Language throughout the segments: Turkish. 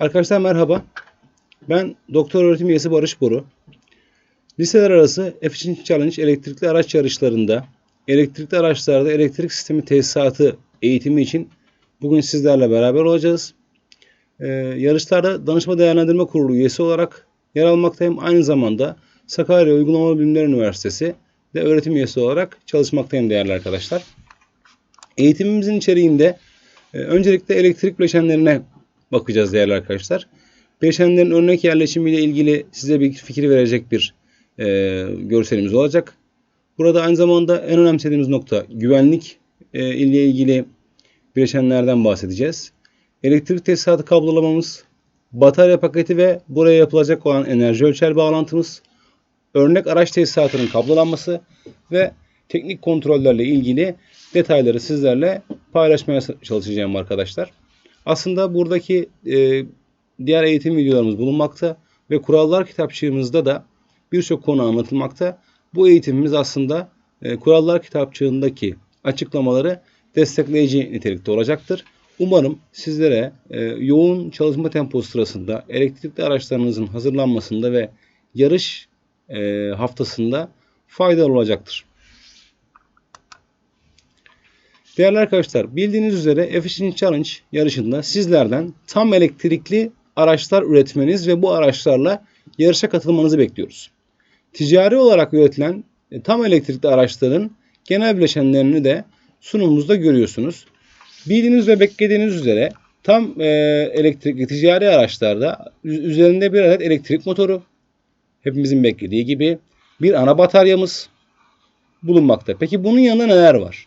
Arkadaşlar merhaba. Ben doktor öğretim üyesi Barış Boru. Liseler arası Efficient Challenge elektrikli araç yarışlarında elektrikli araçlarda elektrik sistemi tesisatı eğitimi için bugün sizlerle beraber olacağız. Ee, yarışlarda Danışma Değerlendirme Kurulu üyesi olarak yer almaktayım. Aynı zamanda Sakarya Uygulamalı Bilimler Üniversitesi de öğretim üyesi olarak çalışmaktayım değerli arkadaşlar. Eğitimimizin içeriğinde e, öncelikle elektrik bileşenlerine bakacağız değerli arkadaşlar. Bileşenlerin örnek yerleşimiyle ilgili size bir fikir verecek bir e, görselimiz olacak. Burada aynı zamanda en önemsediğimiz nokta güvenlik e, ile ilgili bileşenlerden bahsedeceğiz. Elektrik tesisatı kablolamamız, batarya paketi ve buraya yapılacak olan enerji ölçer bağlantımız, örnek araç tesisatının kablolanması ve teknik kontrollerle ilgili detayları sizlerle paylaşmaya çalışacağım arkadaşlar. Aslında buradaki e, diğer eğitim videolarımız bulunmakta ve kurallar kitapçığımızda da birçok konu anlatılmakta. Bu eğitimimiz aslında e, kurallar kitapçığındaki açıklamaları destekleyici nitelikte olacaktır. Umarım sizlere e, yoğun çalışma temposu sırasında elektrikli araçlarınızın hazırlanmasında ve yarış e, haftasında faydalı olacaktır. Değerli arkadaşlar bildiğiniz üzere Efficient Challenge yarışında sizlerden tam elektrikli araçlar üretmeniz ve bu araçlarla yarışa katılmanızı bekliyoruz. Ticari olarak üretilen e, tam elektrikli araçların genel bileşenlerini de sunumumuzda görüyorsunuz. Bildiğiniz ve beklediğiniz üzere tam e, elektrikli ticari araçlarda üzerinde bir adet elektrik motoru, hepimizin beklediği gibi bir ana bataryamız bulunmakta. Peki bunun yanında neler var?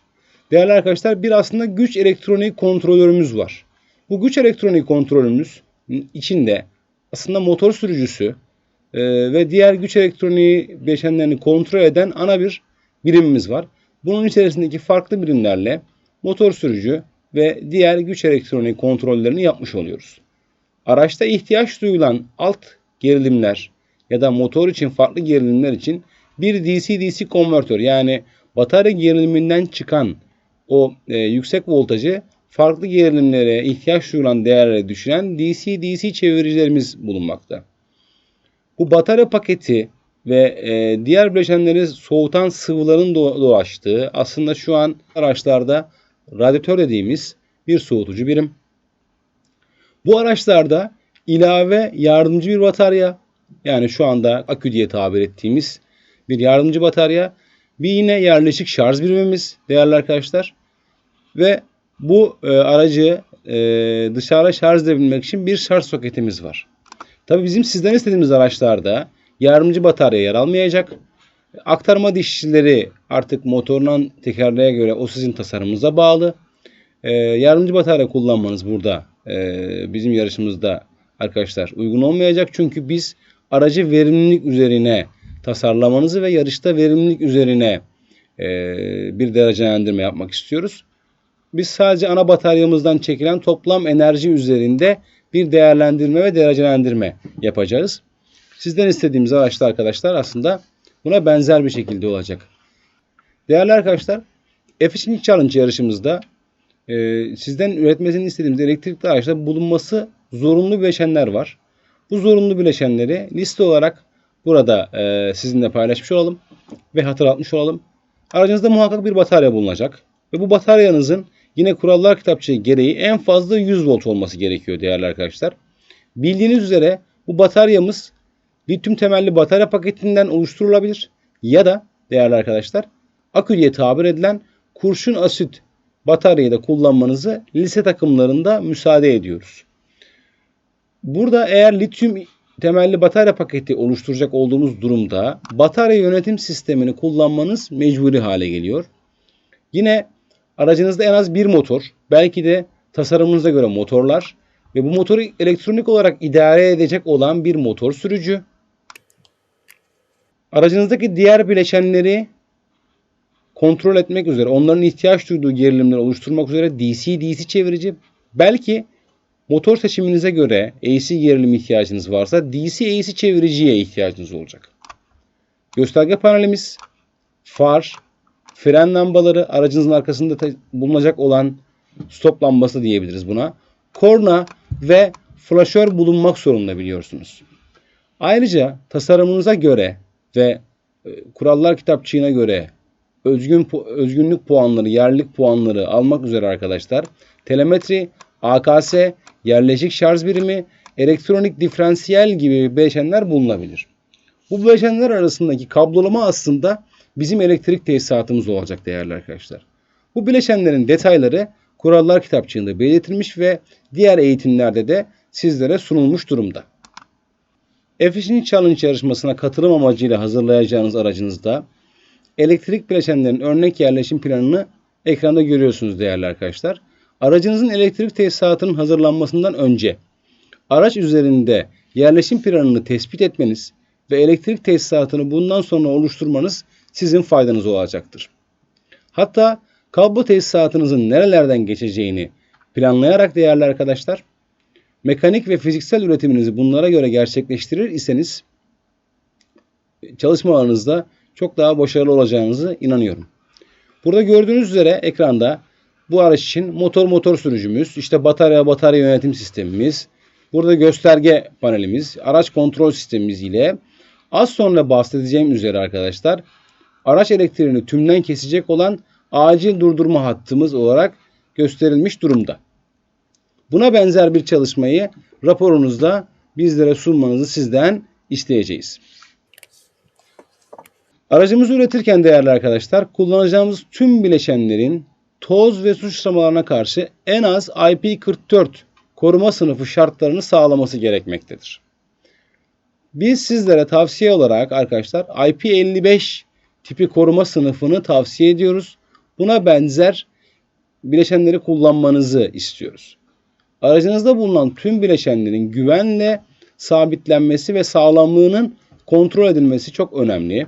Değerli arkadaşlar bir aslında güç elektronik kontrolörümüz var. Bu güç elektronik kontrolümüz içinde aslında motor sürücüsü e, ve diğer güç elektroniği bileşenlerini kontrol eden ana bir birimimiz var. Bunun içerisindeki farklı birimlerle motor sürücü ve diğer güç elektronik kontrollerini yapmış oluyoruz. Araçta ihtiyaç duyulan alt gerilimler ya da motor için farklı gerilimler için bir DC-DC konvertör yani batarya geriliminden çıkan o e, yüksek voltajı farklı gerilimlere ihtiyaç duyulan değerlere düşüren DC-DC çeviricilerimiz bulunmakta. Bu batarya paketi ve e, diğer bileşenleri soğutan sıvıların dolaştığı aslında şu an araçlarda radyatör dediğimiz bir soğutucu birim. Bu araçlarda ilave yardımcı bir batarya yani şu anda akü diye tabir ettiğimiz bir yardımcı batarya bir yine yerleşik şarj birimimiz değerli arkadaşlar. Ve bu e, aracı e, dışarı şarj edebilmek için bir şarj soketimiz var. Tabi bizim sizden istediğimiz araçlarda yardımcı batarya yer almayacak. Aktarma dişlileri artık motorundan tekerleğe göre o sizin tasarımınıza bağlı. E, yardımcı batarya kullanmanız burada e, bizim yarışımızda arkadaşlar uygun olmayacak. Çünkü biz aracı verimlilik üzerine tasarlamanızı ve yarışta verimlilik üzerine e, bir derecelendirme yapmak istiyoruz. Biz sadece ana bataryamızdan çekilen toplam enerji üzerinde bir değerlendirme ve derecelendirme yapacağız. Sizden istediğimiz araçlar arkadaşlar aslında buna benzer bir şekilde olacak. Değerli arkadaşlar, Efficient Challenge yarışımızda e, sizden üretmesini istediğimiz elektrikli araçta bulunması zorunlu bileşenler var. Bu zorunlu bileşenleri liste olarak burada e, sizinle paylaşmış olalım ve hatırlatmış olalım. Aracınızda muhakkak bir batarya bulunacak ve bu bataryanızın yine kurallar kitapçığı gereği en fazla 100 volt olması gerekiyor değerli arkadaşlar. Bildiğiniz üzere bu bataryamız lityum temelli batarya paketinden oluşturulabilir ya da değerli arkadaşlar akü diye tabir edilen kurşun asit bataryayı da kullanmanızı lise takımlarında müsaade ediyoruz. Burada eğer lityum temelli batarya paketi oluşturacak olduğumuz durumda batarya yönetim sistemini kullanmanız mecburi hale geliyor. Yine aracınızda en az bir motor, belki de tasarımınıza göre motorlar ve bu motoru elektronik olarak idare edecek olan bir motor sürücü. Aracınızdaki diğer bileşenleri kontrol etmek üzere, onların ihtiyaç duyduğu gerilimleri oluşturmak üzere DC-DC çevirici, belki Motor seçiminize göre AC gerilim ihtiyacınız varsa DC-AC çeviriciye ihtiyacınız olacak. Gösterge panelimiz, far, fren lambaları, aracınızın arkasında bulunacak olan stop lambası diyebiliriz buna. Korna ve flaşör bulunmak zorunda biliyorsunuz. Ayrıca tasarımınıza göre ve e, kurallar kitapçığına göre özgün özgünlük puanları, yerlik puanları almak üzere arkadaşlar telemetri, AKS, yerleşik şarj birimi, elektronik diferansiyel gibi bileşenler bulunabilir. Bu bileşenler arasındaki kablolama aslında bizim elektrik tesisatımız olacak değerli arkadaşlar. Bu bileşenlerin detayları kurallar kitapçığında belirtilmiş ve diğer eğitimlerde de sizlere sunulmuş durumda. Efficient Challenge yarışmasına katılım amacıyla hazırlayacağınız aracınızda elektrik bileşenlerinin örnek yerleşim planını ekranda görüyorsunuz değerli arkadaşlar. Aracınızın elektrik tesisatının hazırlanmasından önce araç üzerinde yerleşim planını tespit etmeniz ve elektrik tesisatını bundan sonra oluşturmanız sizin faydanız olacaktır. Hatta kablo tesisatınızın nerelerden geçeceğini planlayarak değerli arkadaşlar, mekanik ve fiziksel üretiminizi bunlara göre gerçekleştirir iseniz çalışmalarınızda çok daha başarılı olacağınızı inanıyorum. Burada gördüğünüz üzere ekranda bu araç için motor motor sürücümüz, işte batarya batarya yönetim sistemimiz, burada gösterge panelimiz, araç kontrol sistemimiz ile az sonra bahsedeceğim üzere arkadaşlar araç elektriğini tümden kesecek olan acil durdurma hattımız olarak gösterilmiş durumda. Buna benzer bir çalışmayı raporunuzda bizlere sunmanızı sizden isteyeceğiz. Aracımızı üretirken değerli arkadaşlar kullanacağımız tüm bileşenlerin toz ve su sıçramalarına karşı en az IP44 koruma sınıfı şartlarını sağlaması gerekmektedir. Biz sizlere tavsiye olarak arkadaşlar IP55 tipi koruma sınıfını tavsiye ediyoruz. Buna benzer bileşenleri kullanmanızı istiyoruz. Aracınızda bulunan tüm bileşenlerin güvenle sabitlenmesi ve sağlamlığının kontrol edilmesi çok önemli.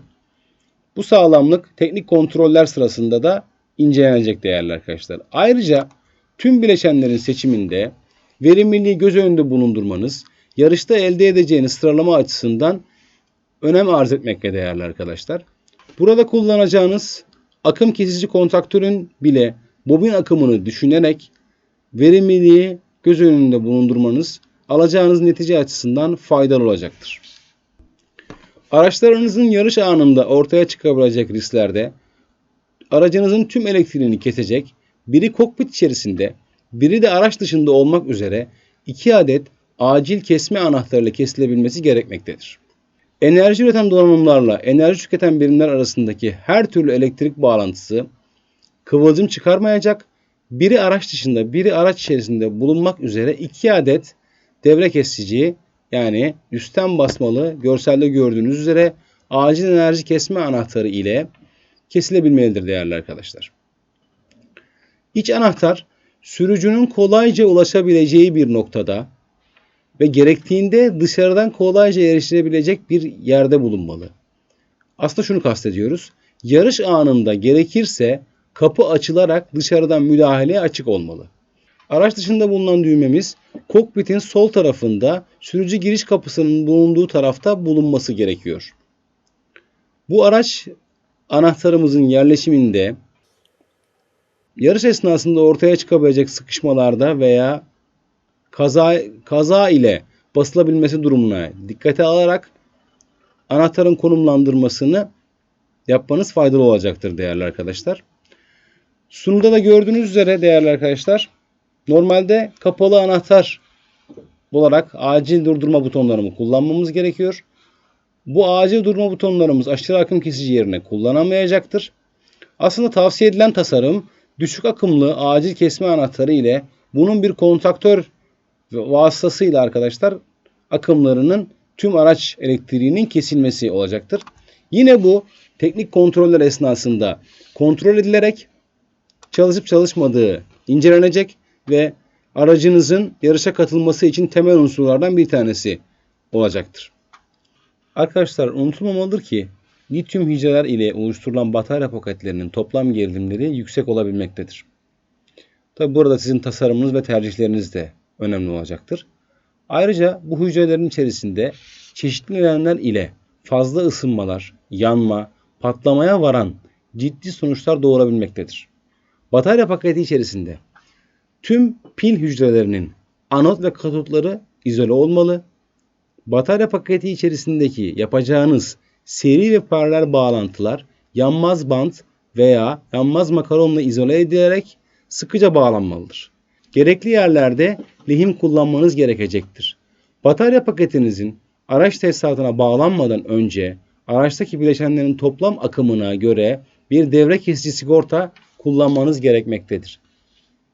Bu sağlamlık teknik kontroller sırasında da incelenecek değerli arkadaşlar. Ayrıca tüm bileşenlerin seçiminde verimliliği göz önünde bulundurmanız yarışta elde edeceğiniz sıralama açısından önem arz etmekte değerli arkadaşlar. Burada kullanacağınız akım kesici kontaktörün bile bobin akımını düşünerek verimliliği göz önünde bulundurmanız alacağınız netice açısından faydalı olacaktır. Araçlarınızın yarış anında ortaya çıkabilecek risklerde aracınızın tüm elektriğini kesecek, biri kokpit içerisinde, biri de araç dışında olmak üzere iki adet acil kesme anahtarıyla kesilebilmesi gerekmektedir. Enerji üreten donanımlarla enerji tüketen birimler arasındaki her türlü elektrik bağlantısı kıvılcım çıkarmayacak, biri araç dışında biri araç içerisinde bulunmak üzere iki adet devre kesici yani üstten basmalı görselde gördüğünüz üzere acil enerji kesme anahtarı ile kesilebilmelidir değerli arkadaşlar. İç anahtar sürücünün kolayca ulaşabileceği bir noktada ve gerektiğinde dışarıdan kolayca erişilebilecek bir yerde bulunmalı. Aslında şunu kastediyoruz. Yarış anında gerekirse kapı açılarak dışarıdan müdahaleye açık olmalı. Araç dışında bulunan düğmemiz kokpitin sol tarafında sürücü giriş kapısının bulunduğu tarafta bulunması gerekiyor. Bu araç anahtarımızın yerleşiminde yarış esnasında ortaya çıkabilecek sıkışmalarda veya kaza, kaza ile basılabilmesi durumuna dikkate alarak anahtarın konumlandırmasını yapmanız faydalı olacaktır değerli arkadaşlar. Sunumda da gördüğünüz üzere değerli arkadaşlar normalde kapalı anahtar olarak acil durdurma butonlarımı kullanmamız gerekiyor. Bu acil durma butonlarımız aşırı akım kesici yerine kullanamayacaktır. Aslında tavsiye edilen tasarım düşük akımlı acil kesme anahtarı ile bunun bir kontaktör vasıtasıyla arkadaşlar akımlarının tüm araç elektriğinin kesilmesi olacaktır. Yine bu teknik kontroller esnasında kontrol edilerek çalışıp çalışmadığı incelenecek ve aracınızın yarışa katılması için temel unsurlardan bir tanesi olacaktır. Arkadaşlar unutulmamalıdır ki lityum hücreler ile oluşturulan batarya paketlerinin toplam gerilimleri yüksek olabilmektedir. Tabi burada sizin tasarımınız ve tercihleriniz de önemli olacaktır. Ayrıca bu hücrelerin içerisinde çeşitli nedenler ile fazla ısınmalar, yanma, patlamaya varan ciddi sonuçlar doğurabilmektedir. Batarya paketi içerisinde tüm pil hücrelerinin anot ve katotları izole olmalı. Batarya paketi içerisindeki yapacağınız seri ve paralel bağlantılar yanmaz bant veya yanmaz makaronla izole edilerek sıkıca bağlanmalıdır. Gerekli yerlerde lehim kullanmanız gerekecektir. Batarya paketinizin araç tesisatına bağlanmadan önce araçtaki bileşenlerin toplam akımına göre bir devre kesici sigorta kullanmanız gerekmektedir.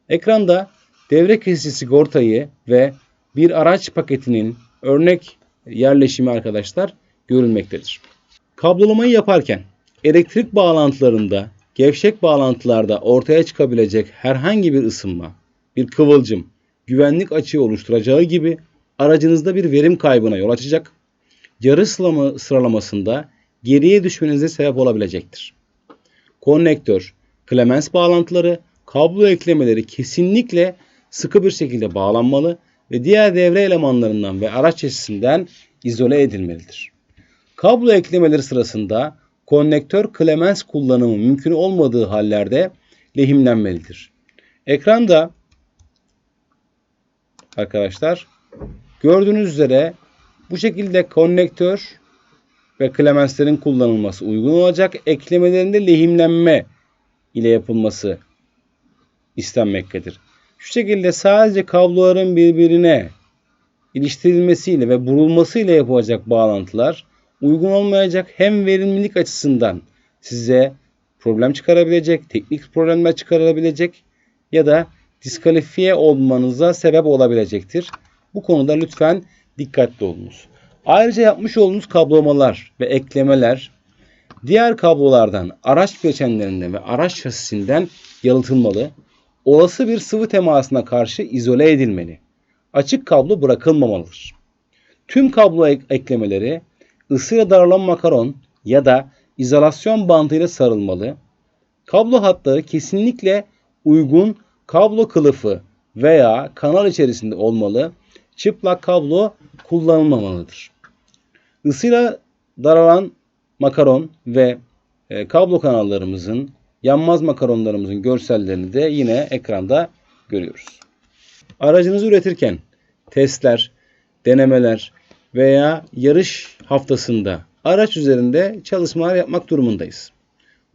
Ekranda devre kesici sigortayı ve bir araç paketinin örnek yerleşimi arkadaşlar görülmektedir. Kablolamayı yaparken elektrik bağlantılarında, gevşek bağlantılarda ortaya çıkabilecek herhangi bir ısınma, bir kıvılcım, güvenlik açığı oluşturacağı gibi aracınızda bir verim kaybına yol açacak, yarı sıralama, sıralamasında geriye düşmenize sebep olabilecektir. Konnektör, klemens bağlantıları, kablo eklemeleri kesinlikle sıkı bir şekilde bağlanmalı ve diğer devre elemanlarından ve araç çeşisinden izole edilmelidir. Kablo eklemeleri sırasında konnektör klemens kullanımı mümkün olmadığı hallerde lehimlenmelidir. Ekranda arkadaşlar gördüğünüz üzere bu şekilde konnektör ve klemenslerin kullanılması uygun olacak. Eklemelerinde lehimlenme ile yapılması istenmektedir. Şu şekilde sadece kabloların birbirine iliştirilmesiyle ve burulmasıyla yapılacak bağlantılar uygun olmayacak hem verimlilik açısından size problem çıkarabilecek, teknik problemler çıkarabilecek ya da diskalifiye olmanıza sebep olabilecektir. Bu konuda lütfen dikkatli olunuz. Ayrıca yapmış olduğunuz kablamalar ve eklemeler diğer kablolardan, araç bileşenlerinden ve araç şasisinden yalıtılmalı. Olası bir sıvı temasına karşı izole edilmeli. Açık kablo bırakılmamalıdır. Tüm kablo eklemeleri ısıyla daralan makaron ya da izolasyon bandıyla sarılmalı. Kablo hatları kesinlikle uygun kablo kılıfı veya kanal içerisinde olmalı. Çıplak kablo kullanılmamalıdır. Isıyla daralan makaron ve e, kablo kanallarımızın, yanmaz makaronlarımızın görsellerini de yine ekranda görüyoruz. Aracınızı üretirken testler, denemeler veya yarış haftasında araç üzerinde çalışmalar yapmak durumundayız.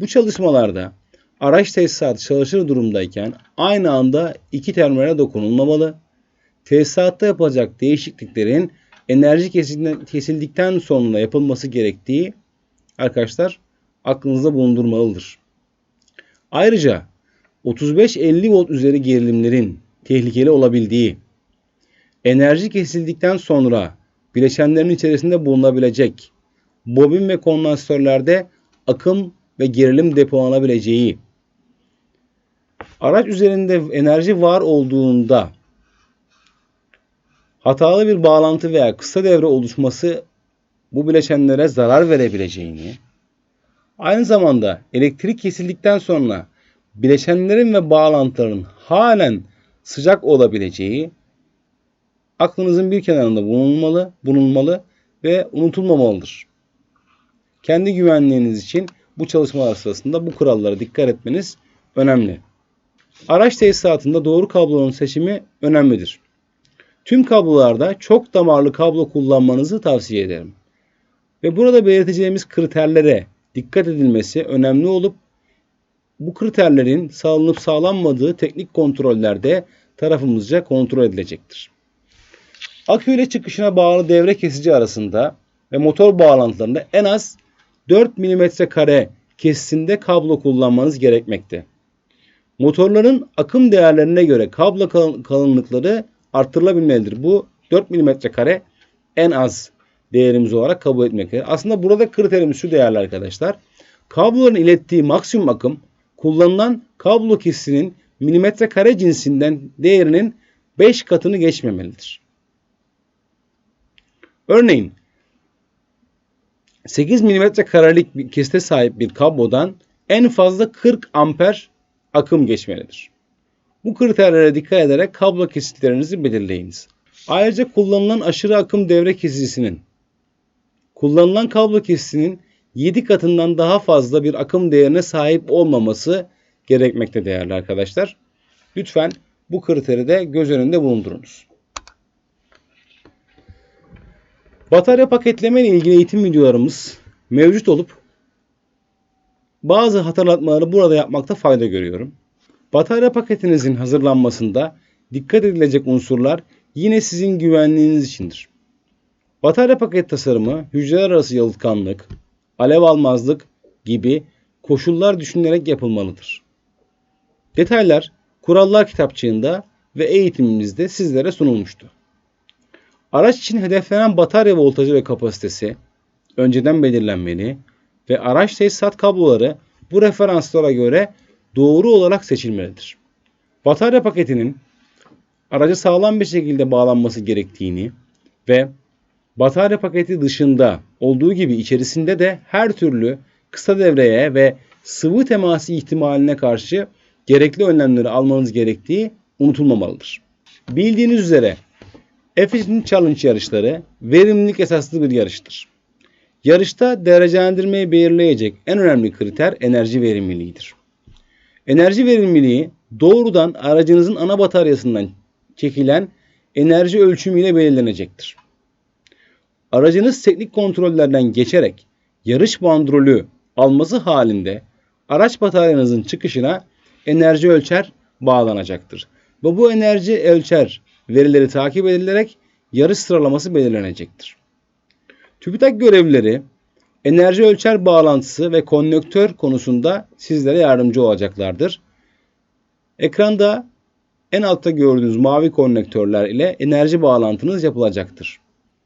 Bu çalışmalarda araç tesisatı çalışır durumdayken aynı anda iki terminale dokunulmamalı. Tesisatta yapılacak değişikliklerin enerji kesildikten sonra yapılması gerektiği arkadaşlar aklınızda bulundurmalıdır. Ayrıca 35-50 volt üzeri gerilimlerin tehlikeli olabildiği, enerji kesildikten sonra bileşenlerin içerisinde bulunabilecek bobin ve kondansatörlerde akım ve gerilim depolanabileceği, araç üzerinde enerji var olduğunda hatalı bir bağlantı veya kısa devre oluşması bu bileşenlere zarar verebileceğini, aynı zamanda elektrik kesildikten sonra bileşenlerin ve bağlantıların halen sıcak olabileceği aklınızın bir kenarında bulunmalı, bulunmalı ve unutulmamalıdır. Kendi güvenliğiniz için bu çalışmalar sırasında bu kurallara dikkat etmeniz önemli. Araç tesisatında doğru kablonun seçimi önemlidir. Tüm kablolarda çok damarlı kablo kullanmanızı tavsiye ederim. Ve burada belirteceğimiz kriterlere dikkat edilmesi önemli olup bu kriterlerin sağlanıp sağlanmadığı teknik kontrollerde tarafımızca kontrol edilecektir. Akü ile çıkışına bağlı devre kesici arasında ve motor bağlantılarında en az 4 mm kare kesisinde kablo kullanmanız gerekmekte. Motorların akım değerlerine göre kablo kalınlıkları artırılabilmelidir. Bu 4 mm kare en az değerimiz olarak kabul etmektedir. Aslında burada kriterimiz şu değerli arkadaşlar. Kabloların ilettiği maksimum akım kullanılan kablo kesisinin milimetre kare cinsinden değerinin 5 katını geçmemelidir. Örneğin 8 mm karelik bir kesite sahip bir kablodan en fazla 40 amper akım geçmelidir. Bu kriterlere dikkat ederek kablo kesitlerinizi belirleyiniz. Ayrıca kullanılan aşırı akım devre kesicisinin kullanılan kablo kesisinin 7 katından daha fazla bir akım değerine sahip olmaması gerekmekte değerli arkadaşlar. Lütfen bu kriteri de göz önünde bulundurunuz. Batarya paketleme ile ilgili eğitim videolarımız mevcut olup bazı hatırlatmaları burada yapmakta fayda görüyorum. Batarya paketinizin hazırlanmasında dikkat edilecek unsurlar yine sizin güvenliğiniz içindir. Batarya paket tasarımı hücreler arası yalıtkanlık, alev almazlık gibi koşullar düşünülerek yapılmalıdır. Detaylar kurallar kitapçığında ve eğitimimizde sizlere sunulmuştu. Araç için hedeflenen batarya voltajı ve kapasitesi önceden belirlenmeli ve araç tesisat kabloları bu referanslara göre doğru olarak seçilmelidir. Batarya paketinin araca sağlam bir şekilde bağlanması gerektiğini ve batarya paketi dışında olduğu gibi içerisinde de her türlü kısa devreye ve sıvı teması ihtimaline karşı gerekli önlemleri almanız gerektiği unutulmamalıdır. Bildiğiniz üzere F3 Challenge yarışları verimlilik esaslı bir yarıştır. Yarışta derecelendirmeyi belirleyecek en önemli kriter enerji verimliliğidir. Enerji verimliliği doğrudan aracınızın ana bataryasından çekilen enerji ölçümüyle belirlenecektir. Aracınız teknik kontrollerden geçerek yarış bandrolü alması halinde araç bataryanızın çıkışına enerji ölçer bağlanacaktır. Ve bu enerji ölçer verileri takip edilerek yarış sıralaması belirlenecektir. TÜBİTAK görevlileri enerji ölçer bağlantısı ve konnektör konusunda sizlere yardımcı olacaklardır. Ekranda en altta gördüğünüz mavi konnektörler ile enerji bağlantınız yapılacaktır.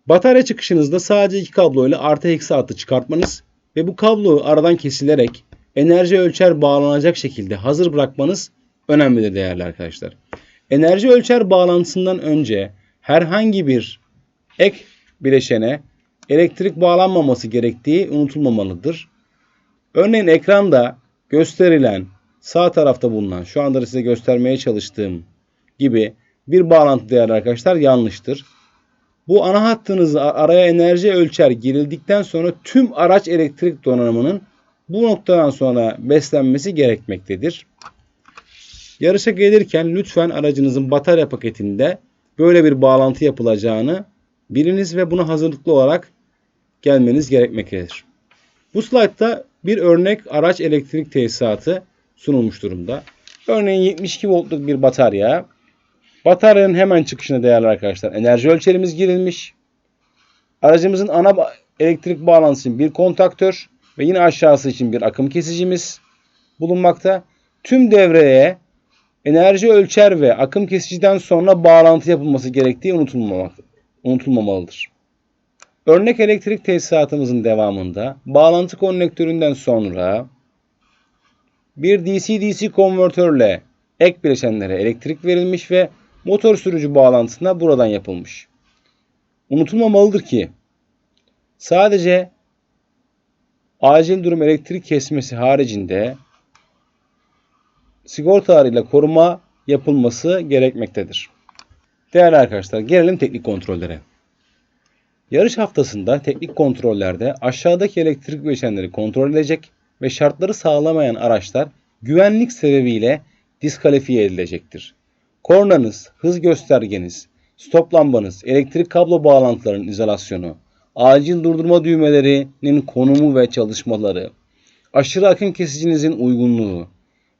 Batarya çıkışınızda sadece iki kablo ile artı eksi hattı çıkartmanız ve bu kabloyu aradan kesilerek enerji ölçer bağlanacak şekilde hazır bırakmanız önemlidir değerli arkadaşlar. Enerji ölçer bağlantısından önce herhangi bir ek bileşene elektrik bağlanmaması gerektiği unutulmamalıdır. Örneğin ekranda gösterilen sağ tarafta bulunan şu anda size göstermeye çalıştığım gibi bir bağlantı değerli arkadaşlar yanlıştır. Bu ana hattınızı araya enerji ölçer girildikten sonra tüm araç elektrik donanımının bu noktadan sonra beslenmesi gerekmektedir. Yarışa gelirken lütfen aracınızın batarya paketinde böyle bir bağlantı yapılacağını biliniz ve buna hazırlıklı olarak gelmeniz gerekmektedir. Bu slaytta bir örnek araç elektrik tesisatı sunulmuş durumda. Örneğin 72 voltluk bir batarya. Bataryanın hemen çıkışına değerli arkadaşlar enerji ölçerimiz girilmiş. Aracımızın ana elektrik bağlantısı için bir kontaktör ve yine aşağısı için bir akım kesicimiz bulunmakta. Tüm devreye enerji ölçer ve akım kesiciden sonra bağlantı yapılması gerektiği unutulmamalıdır. Örnek elektrik tesisatımızın devamında bağlantı konnektöründen sonra bir DC-DC konvertörle ek bileşenlere elektrik verilmiş ve motor sürücü bağlantısına buradan yapılmış. Unutulmamalıdır ki sadece acil durum elektrik kesmesi haricinde sigortalarıyla koruma yapılması gerekmektedir. Değerli arkadaşlar gelelim teknik kontrollere. Yarış haftasında teknik kontrollerde aşağıdaki elektrik bileşenleri kontrol edecek ve şartları sağlamayan araçlar güvenlik sebebiyle diskalifiye edilecektir. Kornanız, hız göstergeniz, stop lambanız, elektrik kablo bağlantılarının izolasyonu, acil durdurma düğmelerinin konumu ve çalışmaları, aşırı akım kesicinizin uygunluğu,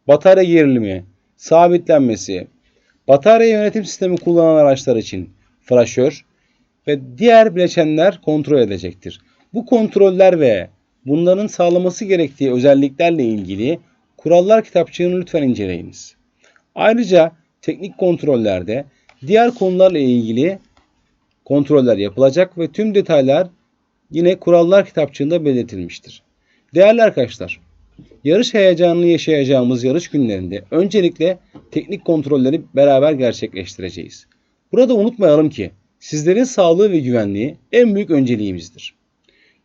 batarya gerilimi, sabitlenmesi, batarya yönetim sistemi kullanan araçlar için flaşör ve diğer bileşenler kontrol edecektir. Bu kontroller ve bunların sağlaması gerektiği özelliklerle ilgili kurallar kitapçığını lütfen inceleyiniz. Ayrıca teknik kontrollerde diğer konularla ilgili kontroller yapılacak ve tüm detaylar yine kurallar kitapçığında belirtilmiştir. Değerli arkadaşlar, yarış heyecanını yaşayacağımız yarış günlerinde öncelikle teknik kontrolleri beraber gerçekleştireceğiz. Burada unutmayalım ki sizlerin sağlığı ve güvenliği en büyük önceliğimizdir.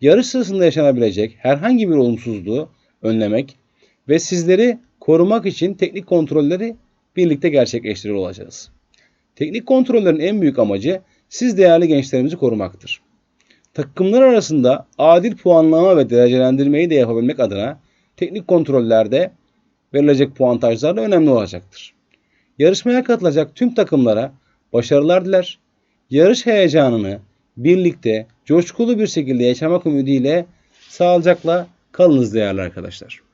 Yarış sırasında yaşanabilecek herhangi bir olumsuzluğu önlemek ve sizleri korumak için teknik kontrolleri birlikte gerçekleştiriyor olacağız. Teknik kontrollerin en büyük amacı siz değerli gençlerimizi korumaktır. Takımlar arasında adil puanlama ve derecelendirmeyi de yapabilmek adına teknik kontrollerde verilecek puantajlar da önemli olacaktır. Yarışmaya katılacak tüm takımlara başarılar diler. Yarış heyecanını birlikte coşkulu bir şekilde yaşamak ümidiyle sağlıcakla kalınız değerli arkadaşlar.